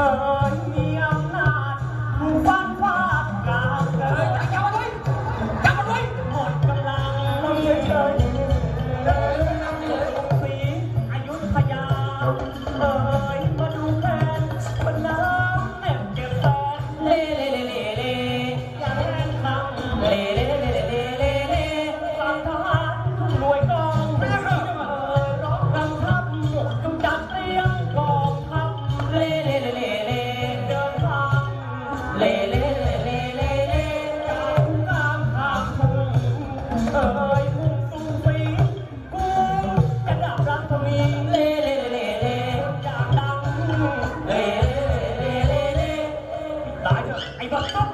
Oh. ไอ้บักต้อง